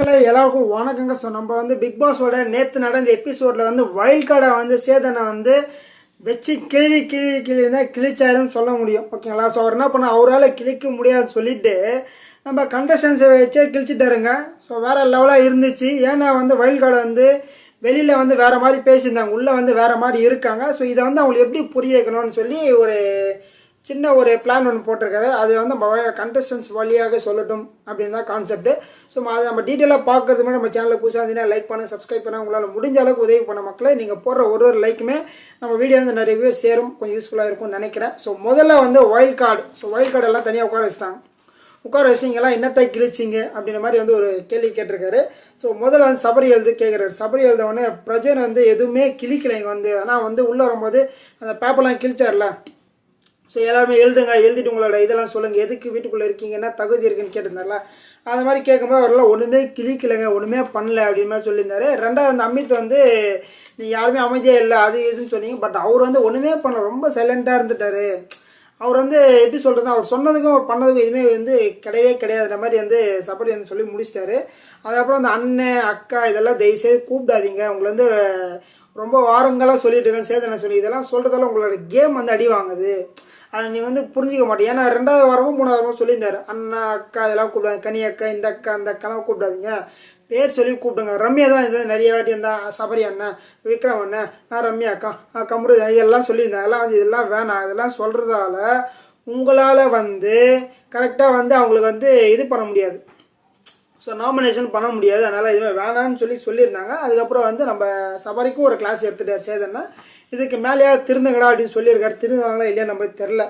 மக்களை எல்லாருக்கும் வணக்கங்க. ஸோ நம்ம வந்து பிக் பாஸோட நேற்று நடந்த எபிசோடில் வந்து வைல்ட் கார்டை வந்து சேதனை வந்து வச்சு கிழி கிழி கிழி தான் கிழிச்சாருன்னு சொல்ல முடியும். ஓகேங்களா ஸோ அவர் என்ன பண்ண அவரால் கிழிக்க முடியாதுன்னு சொல்லிட்டு நம்ம கண்டஸ்டன்ஸை வச்சே கிழிச்சிட்டாருங்க. ஸோ வேறு லெவலாக இருந்துச்சு. ஏன்னா வந்து வைல்ட் கார்டை வந்து வெளியில் வந்து வேறு மாதிரி பேசியிருந்தாங்க. உள்ளே வந்து வேறு மாதிரி இருக்காங்க. ஸோ இதை வந்து அவங்களுக்கு எப்படி புரிய வைக்கணும்னு சொல்லி ஒரு சின்ன ஒரு பிளான் ஒன்று போட்டிருக்காரு. அது வந்து நம்ம கண்டஸ்டன்ஸ் வழியாக சொல்லட்டும் அப்படின்னு தான் கான்செப்ட் ஸோ அதை நம்ம டீட்டெயிலாக பார்க்கறது மாதிரி நம்ம சேனலில் புதுசாக இருந்தீங்கன்னா லைக் பண்ண சப்ஸ்கிரைப் பண்ண உங்களால் முடிஞ்ச அளவுக்கு உதவி பண்ண மக்களை நீங்கள் போடுற ஒரு ஒரு லைக்குமே நம்ம வீடியோ வந்து நிறைய பேர் சேரும். கொஞ்சம் யூஸ்ஃபுல்லாக இருக்கும்னு நினைக்கிறேன். ஸோ முதல்ல வந்து wild card so wild card எல்லாம் தனியாக உட்கார வச்சிட்டாங்க. உட்கார வச்சிட்டீங்களா என்னத்தை கிழிச்சிங்க அப்படின்ற மாதிரி வந்து ஒரு கேள்வி கேட்டிருக்காரு. ஸோ முதல்ல வந்து சபரி எழுது கேட்குறாரு சபரி எழுத உடனே பிரஜன் வந்து எதுவுமே கிழிக்கல இங்கே வந்து. ஆனால் வந்து உள்ளே வரும்போது அந்த பேப்பர்லாம் கிழிச்சார்ல. ஸோ எல்லாருமே எழுதுங்க எழுதிட்டு உங்களோட இதெல்லாம் சொல்லுங்கள் எதுக்கு வீட்டுக்குள்ளே இருக்கீங்கன்னா தகுதி இருக்குன்னு கேட்டிருந்தார்ல. அது மாதிரி கேட்கும்போது அவரெல்லாம் ஒன்றுமே கிழிக்கலைங்க ஒன்றுமே பண்ணல அப்படின்னு மாதிரி சொல்லியிருந்தாரு. ரெண்டாவது அந்த அமித் வந்து நீ யாருமே அமைதியாக இல்லை அது இதுன்னு சொன்னீங்க. பட் அவர் வந்து ஒன்றுமே பண்ணல ரொம்ப சைலண்ட்டாக இருந்துட்டாரு. அவர் வந்து எப்படி சொல்கிறதுனா அவர் சொன்னதுக்கும் அவர் பண்ணதுக்கும் எதுவுமே வந்து கிடையவே கிடையாதுன்ற மாதிரி வந்து சபரி வந்து சொல்லி முடிச்சிட்டாரு. அதுக்கப்புறம் அந்த அண்ணன் அக்கா இதெல்லாம் தயவுசெய்து கூப்பிடாதீங்க. உங்களை வந்து ரொம்ப வாரங்களாக சொல்லிட்டு இருக்கேன். சேதனை சொல்லி இதெல்லாம் சொல்கிறதால உங்களோட கேம் வந்து அடி வாங்குது. அதை நீ வந்து புரிஞ்சிக்க மாட்டேன். ஏன்னா ரெண்டாவது வாரமும் மூணாவது வாரமும் சொல்லியிருந்தார். அண்ணா அக்கா இதெல்லாம் கூப்பிடுவாங்க கனி அக்கா இந்த அக்கா அந்த அக்காலாம் கூப்பிடாதீங்க. பேர் சொல்லி கூப்பிடுங்க. ரம்யா தான் இது நிறைய வாட்டி இருந்தா சபரி அண்ணன் விக்ரம் அண்ணன் நான் ரம்யா அக்கா கம்ரு இதெல்லாம் சொல்லியிருந்தாங்க. எல்லாம் வந்து இதெல்லாம் வேணாம். இதெல்லாம் சொல்கிறதால உங்களால் வந்து கரெக்டாக வந்து அவங்களுக்கு வந்து இது பண்ண முடியாது. ஸோ நாமினேஷன் பண்ண முடியாது. அதனால் எதுவுமே வேணாம்னு சொல்லி சொல்லியிருந்தாங்க. அதுக்கப்புறம் வந்து நம்ம சபரிக்கும் ஒரு கிளாஸ் எடுத்துட்டார் சேதன்னா இதுக்கு மேலேயா திருந்துங்கடா அப்படின்னு சொல்லியிருக்காரு. திருந்துவாங்களா இல்லையா நம்மளுக்கு தெரில.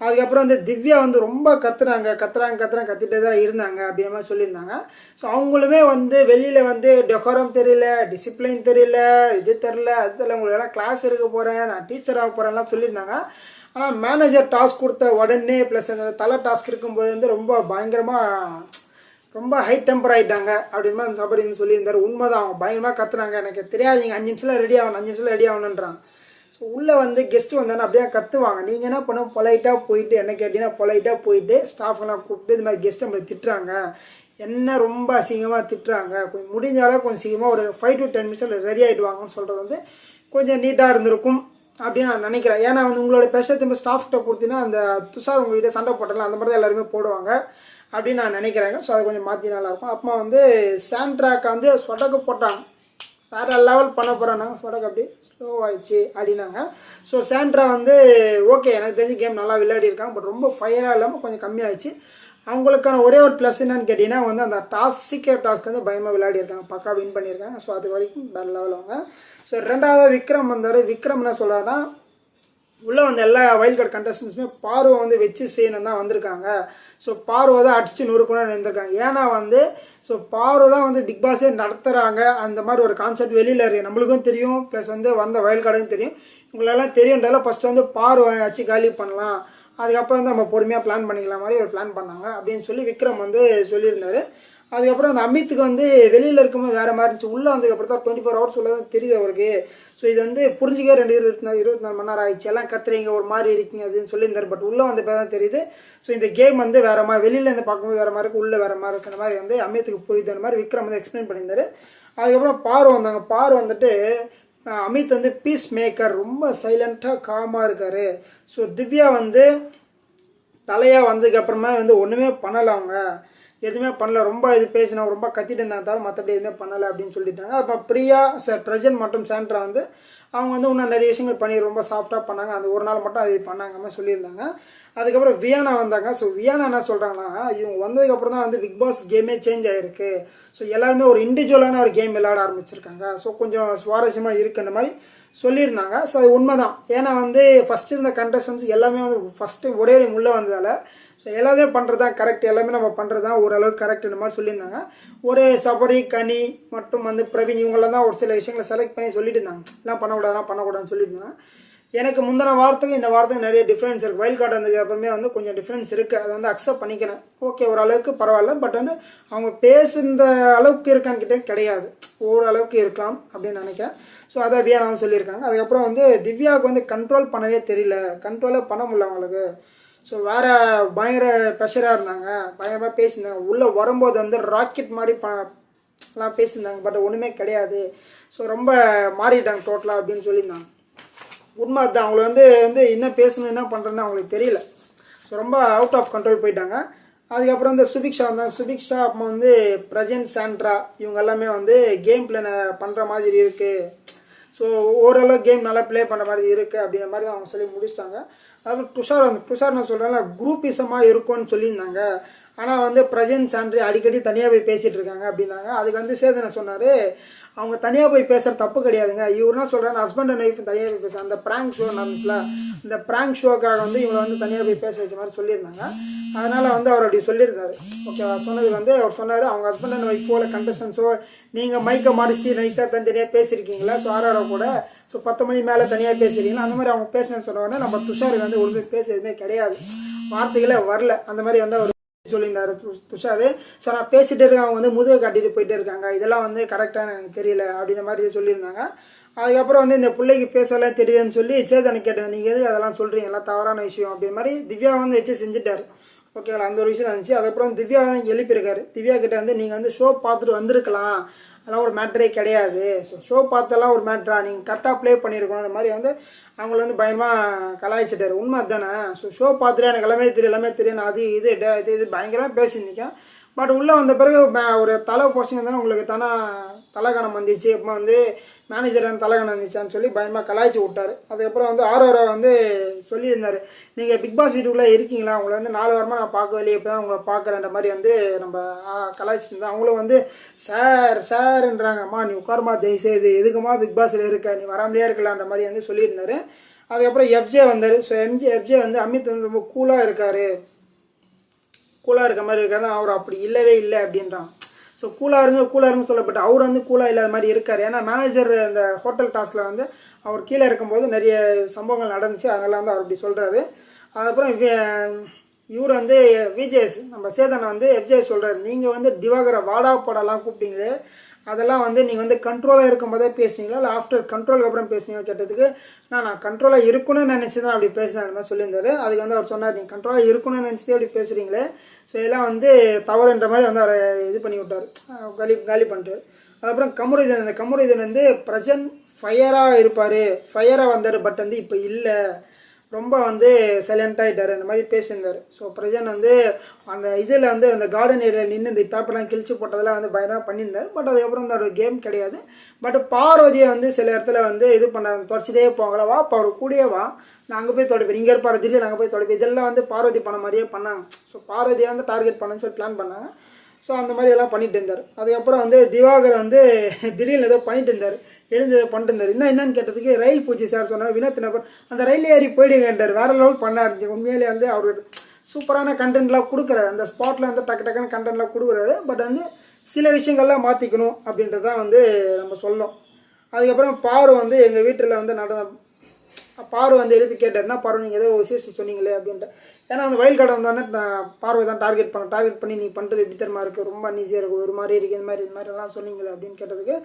அதுக்கப்புறம் வந்து திவ்யா வந்து ரொம்ப கத்துறாங்க. கத்துறாங்க கத்துறாங்க கத்திட்டே தான் இருந்தாங்க அப்படின்ற மாதிரி சொல்லியிருந்தாங்க. ஸோ அவங்களுமே வந்து வெளியில் வந்து டெக்கோரம் தெரியல டிசிப்ளின் தெரியல இது தெரில அது தெரியல. உங்களுக்கு எல்லாம் கிளாஸ் எடுக்க போகிறேன் நான் டீச்சர் ஆக போகிறேன்லாம் சொல்லியிருந்தாங்க. ஆனால் மேனேஜர் டாஸ்க் கொடுத்த உடனே ப்ளஸ் அந்த தலை டாஸ்க் இருக்கும்போது வந்து ரொம்ப பயங்கரமாக ரொம்ப ஹை டெம்பர் ஆகிட்டாங்க அப்படின்னு மாதிரி அந்த சபரி வந்து சொல்லியிருந்தாரு. உண்மைதான் அவங்க பயங்கரமாக கத்துனாங்க. எனக்கு தெரியாதுங்க அஞ்சு நிமிஷத்தில் ரெடி ஆகணும் அஞ்சு நிமிஷத்தில் ரெடி ஆகணுன்றாங்க ஸோ உள்ளே வந்து கெஸ்ட் வந்தானே அப்படியே கற்றுவாங்க நீங்கள் என்ன பண்ண பொலைட்டாக போயிட்டு என்ன கேட்டிங்கன்னா பொலைட்டாக போயிட்டு ஸ்டாஃபெல்லாம் கூப்பிட்டு இது மாதிரி கெஸ்ட் நம்மளை திட்டுறாங்க. என்ன ரொம்ப அசிங்கமாக திட்டுறாங்க. கொஞ்சம் முடிஞ்ச கொஞ்சம் சீக்கிரமாக ஒரு ஃபைவ் டு டென் மினிட்ஸில் ரெடி ஆகிடுவாங்கன்னு சொல்கிறது வந்து கொஞ்சம் நீட்டாக இருந்திருக்கும் அப்படின்னு நான் நினைக்கிறேன். ஏன்னா வந்து உங்களோட ஸ்பெஷல் திரும்ப ஸ்டாஃப்கிட்ட கொடுத்தீங்கன்னா அந்த துஷார் உங்ககிட்ட சண்டை போட்டலாம் அந்த மாதிரி தான் எல்லாருமே போடுவாங்க. அப்படின்னு நான் நினைக்கிறேங்க. ஸோ அதை கொஞ்சம் மாற்றி நல்லாயிருக்கும் அப்புறமா வந்து சாண்ட்ராக்கை வந்து சொடக்கு போட்டாங்க. வேறு லெவல் பண்ண போகிறேன்னா சொடக்கு அப்படி ஸ்லோ ஆயிடுச்சு அப்படின்னாங்க. ஸோ சாண்ட்ரா வந்து ஓகே எனக்கு தெரிஞ்சு கேம் நல்லா விளையாடி இருக்காங்க. பட் ரொம்ப ஃபயராக இல்லாமல் கொஞ்சம் கம்மியாகிடுச்சு அவங்களுக்கான ஒரே ஒரு ப்ளஸ் என்னன்னு கேட்டிங்கன்னா வந்து அந்த டாஸ்க் சீக்கிரம் டாஸ்க் வந்து பயமாக விளையாடிருக்காங்க பக்கா வின் பண்ணியிருக்காங்க. ஸோ அது வரைக்கும் வேறு லெவல் அவங்க. ஸோ ரெண்டாவது விக்ரம் வந்தார். விக்ரம் என்ன சொல்கிறாருன்னா உள்ளே வந்த எல்லா வைல்ட் கார்டு கண்டஸ்டன்ஸுமே பார்வை வந்து வச்சு செய்யணும் தான் வந்திருக்காங்க. ஸோ பார்வை தான் அடிச்சு நொறுக்கணும்னு இருந்திருக்காங்க ஏன்னா வந்து ஸோ பார்வை தான் வந்து பிக் பாஸே நடத்துகிறாங்க அந்த மாதிரி ஒரு கான்செப்ட் வெளியில் இருக்கு. நம்மளுக்கும் தெரியும். ப்ளஸ் வந்து வந்த வைல்ட் கார்டையும் தெரியும். உங்களெல்லாம் தெரியுன்றதால ஃபஸ்ட்டு வந்து பார்வை வச்சு காலி பண்ணலாம். அதுக்கப்புறம் வந்து நம்ம பொறுமையாக பிளான் பண்ணிக்கலாம் மாதிரி ஒரு பிளான் பண்ணாங்க. அப்படின்னு சொல்லி விக்ரம் வந்து சொல்லியிருந்தாரு. அதுக்கப்புறம் அந்த அமித்துக்கு வந்து வெளியில் இருக்கும்போது வேறு மாதிரி இருந்துச்சு. உள்ளே வந்ததுக்கப்புறம் தான் டுவெண்ட்டி ஃபோர் ஹவர்ஸ் உள்ள தான் தெரியுது அவருக்கு. ஸோ இது வந்து புரிஞ்சுக்க ரெண்டு இருபத்தி நாலு இருபத்தி நாலு மணி நேரம் ஆயிடுச்சு. எல்லாம் கத்துறீங்க ஒரு மாதிரி இருக்கீங்க அப்படின்னு சொல்லியிருந்தாரு. பட் உள்ளே வந்த தான் தெரியுது. ஸோ இந்த கேம் வந்து வேறு மாதிரி வெளியில் இருந்து பார்க்கும்போது வேறு மாதிரி இருக்குது உள்ளே வேறு மாதிரி இருக்கிற மாதிரி வந்து அமித்துக்கு புரியுது. அந்த மாதிரி விக்ரம் வந்து எக்ஸ்பிளைன் பண்ணியிருந்தாரு. அதுக்கப்புறம் பார் வந்தாங்க. பார் வந்துட்டு அமித் வந்து பீஸ் மேக்கர் ரொம்ப சைலண்ட்டாக காமாக இருக்கார். ஸோ திவ்யா வந்து தலையாக வந்ததுக்கப்புறமா வந்து ஒன்றுமே பண்ணலை அவங்க. எதுவுமே பண்ணல. ரொம்ப இது பேசினா ரொம்ப கத்திட்டு இருந்தாலும் மற்றபடி எதுவுமே பண்ணலை அப்படின்னு சொல்லிட்டாங்க. அப்போ பிரியா சார் பிரஜன் மற்றும் சாண்ட்ரா வந்து அவங்க வந்து இன்னும் நிறைய விஷயங்கள் பண்ணி ரொம்ப சாஃப்டாக பண்ணாங்க. அந்த ஒரு நாள் மட்டும் அது பண்ணாங்கன்னு சொல்லியிருந்தாங்க. அதுக்கப்புறம் வியானா வந்தாங்க. ஸோ வியானா என்ன சொல்கிறாங்கன்னா இவங்க வந்ததுக்கப்புறம் தான் வந்து பிக் பாஸ் கேமே சேஞ்ச் ஆகிருக்கு ஸோ எல்லாருமே ஒரு இண்டிவிஜுவலான ஒரு கேம் விளையாட ஆரம்பிச்சிருக்காங்க. ஸோ கொஞ்சம் சுவாரஸ்யமாக இருக்குன்ற மாதிரி சொல்லியிருந்தாங்க. ஸோ அது உண்மைதான். ஏன்னா வந்து ஃபஸ்ட்டு இருந்த கண்டஸ்டன்ஸ் எல்லாமே வந்து ஃபஸ்ட்டு ஒரே உள்ளே வந்ததால் ஸோ எல்லாமே பண்ணுறது தான் கரெக்ட் எல்லாமே நம்ம பண்ணுறது தான் ஓரளவுக்கு கரெக்ட்ன்ற மாதிரி சொல்லியிருந்தாங்க. ஒரு சபரி கனி மற்றும் வந்து பிரவீன் இவங்களாம் தான் ஒரு சில விஷயங்களை செலக்ட் பண்ணி சொல்லிட்டு இருந்தாங்க. எல்லாம் பண்ணக்கூடாதுலாம் பண்ணக்கூடாதுன்னு சொல்லியிருந்தாங்க எனக்கு முந்தின வாரத்துக்கு இந்த வாரத்துக்கு நிறைய டிஃப்ரென்ஸ் இருக்குது வைல்ட் கார்டு வந்ததுக்கு அப்புறமே வந்து கொஞ்சம் டிஃப்ரென்ஸ் இருக்குது அதை வந்து அக்செப்ட் பண்ணிக்கிறேன். ஓகே ஓரளவுக்கு பரவாயில்ல. பட் வந்து அவங்க பேசுகிற அளவுக்கு இருக்கான்னு கிட்டே கிடையாது. ஓரளவுக்கு இருக்கலாம் அப்படின்னு நினைக்கிறேன். ஸோ அதை வியானாவும் சொல்லியிருக்காங்க. அதுக்கப்புறம் வந்து திவ்யாவுக்கு வந்து கண்ட்ரோல் பண்ணவே தெரியல. கண்ட்ரோலே பண்ண முடியல அவங்களுக்கு. ஸோ வேற பயங்கர ப்ரெஷராக இருந்தாங்க. பயங்கரமாக பேசியிருந்தாங்க. உள்ளே வரும்போது வந்து ராக்கெட் மாதிரி ப எல்லாம் பேசியிருந்தாங்க. பட் ஒன்றுமே கிடையாது. ஸோ ரொம்ப மாறிட்டாங்க டோட்டலாக அப்படின்னு சொல்லியிருந்தாங்க. உண்மை அதுதான் அவங்கள வந்து வந்து என்ன பேசணும் என்ன பண்ணுறதுன்னு அவங்களுக்கு தெரியல. ஸோ ரொம்ப அவுட் ஆஃப் கண்ட்ரோல் போயிட்டாங்க. அதுக்கப்புறம் இந்த சுபிக்ஷா வந்தாங்க. சுபிக்ஷா அப்போ வந்து பிரஜென்ட் சாண்ட்ரா இவங்க எல்லாமே வந்து கேம் பிளே பண்ணுற மாதிரி இருக்குது ஸோ ஓரளவு கேம் நல்லா ப்ளே பண்ணுற மாதிரி இருக்குது அப்படிங்கிற மாதிரி தான் அவங்க சொல்லி முடிச்சிட்டாங்க. அப்புறம் துஷார் வந்து துஷார் நான் சொல்கிறேன் குரூப்பிசமாக இருக்கும்னு சொல்லியிருந்தாங்க. ஆனால் வந்து பிரஜன் சாண்ட்ரி அடிக்கடி தனியாக போய் பேசிகிட்டு இருக்காங்க அப்படின்னாங்க. அதுக்கு வந்து சேதனை சொன்னார் அவங்க தனியாக போய் பேசுகிற தப்பு கிடையாதுங்க. இவர்னா என்ன சொல்கிறாங்க ஹஸ்பண்ட் அண்ட் ஒய்ஃப் தனியாக போய் பேச அந்த ப்ராங்க் ஷோ நடந்துச்சுல இந்த ப்ராங்க் ஷோக்காக வந்து இவங்களை வந்து தனியாக போய் பேச வச்ச மாதிரி சொல்லியிருந்தாங்க. அதனால் வந்து அவர் அப்படி சொல்லியிருந்தாரு. ஓகேவா சொன்னது வந்து அவர் சொன்னார் அவங்க ஹஸ்பண்ட் அண்ட் ஒய்ஃப் கண்டஸ்டன்ஸோ நீங்கள் மைக்கை மறைச்சி நைட்டாக தனியாக பேசியிருக்கீங்களா? ஸோ ஆர்ஆரோ கூட ஸோ பத்து மணி மேலே தனியாக பேசுறீங்களா? அந்த மாதிரி அவங்க பேசுனேன்னு சொன்ன நம்ம துஷாருக்கு வந்து ஒழுங்கு பேச எதுவுமே கிடையாது. வார்த்தைகளே வரல. அந்த மாதிரி வந்து அவர் சொல்லியிருந்தார் துஷாரு துஷார். ஸோ நான் பேசிகிட்டு இருக்கேன். அவங்க வந்து முதுகை காட்டிட்டு போயிட்டே இருக்காங்க. இதெல்லாம் வந்து கரெக்டாக எனக்கு தெரியல அப்படின்ற மாதிரி சொல்லியிருந்தாங்க. அதுக்கப்புறம் வந்து இந்த பிள்ளைக்கு பேசலாம் தெரியுதுன்னு சொல்லி சேதனை கேட்டேன். நீங்கள் எதுக்கு அதெல்லாம் சொல்கிறீங்க எல்லாம் தவறான விஷயம் அப்படின்ற மாதிரி திவ்யா வந்து வச்சு செஞ்சுட்டார். ஓகேங்களா? அந்த ஒரு விஷயம் இருந்துச்சு அதுக்கப்புறம் திவ்யா வந்து எழுப்பியிருக்காரு. திவ்யா கிட்ட வந்து நீங்கள் வந்து ஷோ பார்த்துட்டு வந்திருக்கலாம். அதெல்லாம் ஒரு மேட்ரே கிடையாது. ஸோ ஷோ பார்த்தெல்லாம் ஒரு மேட்ரா நீங்கள் கரெக்டாக ப்ளே பண்ணியிருக்கணும் அந்த மாதிரி வந்து அவங்கள வந்து பயமாக கலாய்ச்சிட்டாரு. உண்மை அதுதானே? ஸோ ஷோ பார்த்துட்டு எனக்கு எல்லாமே தெரியும் எல்லாமே தெரியும். நான் அது இது இது இது பயங்கரமாக பேசியிருந்தேன் பட் உள்ளே வந்த பிறகு ஒரு தலை போஸ்டிங் இருந்தாலும் உங்களுக்கு தானே தலைகணம் வந்துச்சு. அப்புறமா வந்து மேனேஜர் தலைகணம் வந்துச்சான்னு சொல்லி பயமாக கலாய்ச்சி விட்டாரு. அதுக்கப்புறம் வந்து ஆரோரா வந்து சொல்லியிருந்தார். நீங்கள் பிக் பாஸ் வீட்டுக்குள்ளே இருக்கீங்களா? உங்களை வந்து நாலு வாரமாக நான் பார்க்க வெளியே இப்போ தான் உங்களை பார்க்குறேன்ற மாதிரி வந்து நம்ம கலாய்ச்சிட்டு இருந்தேன் அவங்களும் வந்து சார் சார்ன்றாங்கம்மா நீ உட்காரமா தயவுசெய்து. எதுக்குமா பிக் பாஸில் இருக்க? நீ வராமலேயே இருக்கலான்ற மாதிரி வந்து சொல்லியிருந்தாரு. அதுக்கப்புறம் எஃப்ஜே வந்தார். ஸோ எம்ஜே எஃப்ஜே வந்து அமித் வந்து ரொம்ப கூலாக இருக்கார். கூலாக இருக்க மாதிரி இருக்காருன்னா அவர் அப்படி இல்லவே இல்லை அப்படின்றான். ஸோ கூலாக இருங்க கூலாக இருங்க சொல்லப்பட்டு அவர் வந்து கூலாக இல்லாத மாதிரி இருக்கார். ஏன்னா மேனேஜர் அந்த ஹோட்டல் டாஸ்கில் வந்து அவர் கீழே இருக்கும்போது நிறைய சம்பவங்கள் நடந்துச்சு. அதனால வந்து அவர் அப்படி சொல்கிறாரு அதுக்கப்புறம் இவர் வந்து விஜேஎஸ் நம்ம சேதனை வந்து எஃப்ஜே சொல்கிறாரு நீங்கள் வந்து திவாகர வாடா படம்லாம் கூப்பிட்டீங்களே அதெல்லாம் வந்து நீங்கள் வந்து கண்ட்ரோலாக இருக்கும்போதே பேசுனீங்களா? இல்லை ஆஃப்டர் கண்ட்ரோலுக்கு அப்புறம் பேசுனீங்க கேட்டதுக்கு? நான் நான் கண்ட்ரோலாக இருக்கணும்னு நினச்சி தான் அப்படி பேசினேன் மாதிரி சொல்லியிருந்தாரு. அதுக்கு வந்து அவர் சொன்னார் நீங்கள் கண்ட்ரோலாக இருக்கணும்னு நினச்சி அப்படி பேசுகிறீங்களே ஸோ இதெல்லாம் வந்து தவறுன்ற மாதிரி வந்து அவரை இது பண்ணி விட்டார். காலி காலி பண்ணிட்டு. அதுக்கப்புறம் கமருதன் இந்த கமருதன் வந்து பிரசன்ட் ஃபயராக இருப்பார். ஃபயராக வந்தார் பட் வந்து இப்போ இல்லை. ரொம்ப வந்து சைலண்ட் ஆகிட்டார் இந்த மாதிரி பேசியிருந்தார். ஸோ பிரஜன் வந்து அந்த இதில் வந்து அந்த கார்டன் ஏரியாவில் நின்று இந்த பேப்பர்லாம் கிழிச்சு போட்டதெல்லாம் வந்து பயமாக பண்ணியிருந்தார். பட் அதுக்கப்புறம் வந்து ஒரு கேம் கிடையாது. பட் பார்வதியை வந்து சில இடத்துல வந்து இது பண்ண தொடச்சிட்டே போங்களா வா அவர் கூடயே வா. நான் அங்கே போய் தொலைப்பேன். இங்கே இருப்பார் திடீர்னு நாங்கள் போய் தொலைப்பேன். இதெல்லாம் வந்து பார்வதி பண்ண மாதிரியே பண்ணாங்க. ஸோ பார்வதியை வந்து டார்கெட் பண்ணணும்னு சொல்லி பிளான் பண்ணாங்க. ஸோ அந்த மாதிரி எல்லாம் பண்ணிட்டு இருந்தார். அதுக்கப்புறம் வந்து திவாகர் வந்து திடீர்னு ஏதோ பண்ணிட்டு இருந்தார். எழுந்து ஏதோ பண்ணிட்டு இருந்தார். என்ன என்னன்னு கேட்டதுக்கு ரயில் பூச்சி சார் சொன்னார் வினோத் நபர் அந்த ரயில் ஏறி போயிடுங்கன்றார். வேற லெவல் பண்ணார் உண்மையிலே வந்து அவர் சூப்பரான கண்டென்ட்லாம் கொடுக்குறாரு. அந்த ஸ்பாட்டில் வந்து டக்கு டக்குன்னு கண்டென்ட்லாம் கொடுக்குறாரு. பட் வந்து சில விஷயங்கள்லாம் மாற்றிக்கணும் அப்படின்றது தான் வந்து நம்ம சொல்லணும். அதுக்கப்புறம் பாரு வந்து எங்கள் வீட்டில் வந்து நடந்த பார்வை வந்து எழுப்பி கேட்டாருன்னா பார்வை நீங்கள் ஏதோ விசேஷம் சொன்னீங்களே அப்படின்ட்டு. ஏன்னா அந்த வயல் கடை வந்தோடனே பார்வை தான் டார்கெட் பண்ண டார்கெட் பண்ணி நீ பண்ணுறது எப்படி தரமா இருக்குது ரொம்ப ஈஸியாக இருக்கும் ஒரு மாதிரி இருக்குது இந்த மாதிரி இது மாதிரி எல்லாம் சொன்னீங்களே அப்படின்னு கேட்டதுக்கு.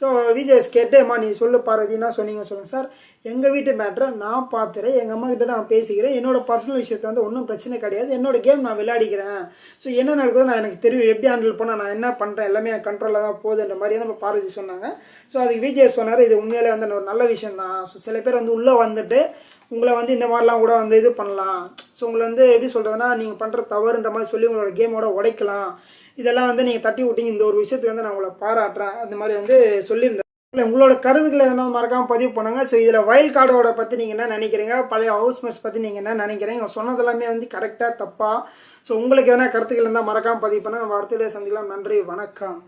ஸோ விஜயஸ் கேட்டேம்மா நீ சொல்லு பார்வதினா சொன்னீங்க சொல்லுங்கள் சார் எங்கள் வீட்டு மேட்ரை நான் பார்த்துறேன் எங்கள் அம்மா கிட்ட நான் பேசிக்கிறேன். என்னோட பர்சனல் விஷயத்தை வந்து ஒன்றும் பிரச்சனை கிடையாது. என்னோட கேம் நான் விளையாடிக்கிறேன். ஸோ என்ன நடக்குதோ நான் எனக்கு தெரியும். எப்படி ஹேண்டில் பண்ணால் நான் என்ன பண்ணுறேன் எல்லாமே என் கண்ட்ரோலில் தான் போகுதுன்ற மாதிரி நம்ம பார்வதி சொன்னாங்க. ஸோ அதுக்கு விஜய் சொன்னார் இது உண்மையிலே வந்து ஒரு நல்ல விஷயம் தான் ஸோ சில பேர் வந்து உள்ளே வந்து வந்துட்டு உங்களை வந்து இந்த மாதிரிலாம் கூட வந்து இது பண்ணலாம். ஸோ உங்களை வந்து எப்படி சொல்கிறதுனா நீங்கள் பண்ணுற தவறுன்ற மாதிரி சொல்லி உங்களோட கேமோட உடைக்கலாம். இதெல்லாம் வந்து நீங்கள் தட்டி விட்டீங்க. இந்த ஒரு விஷயத்துக்கு வந்து நான் உங்களை பாராட்டுறேன். அந்த மாதிரி வந்து சொல்லியிருந்தேன். இல்லை உங்களோட கருத்துக்களை எதனா மறக்காமல் பதிவு பண்ணுங்க. ஸோ இதில் வயல் கார்டோட பற்றி நீங்கள் என்ன நினைக்கிறீங்க? பழைய ஹவுஸ்மேட்ஸ் பற்றி நீங்கள் என்ன நினைக்கிறீங்க? இவங்க சொன்னது எல்லாமே வந்து கரெக்டாக தப்பாக ஸோ உங்களுக்கு எதனா கருத்துக்கள் இருந்தால் மறக்காமல் பதிவு பண்ணுங்கள் நம்ம சந்திக்கலாம். நன்றி. வணக்கம்.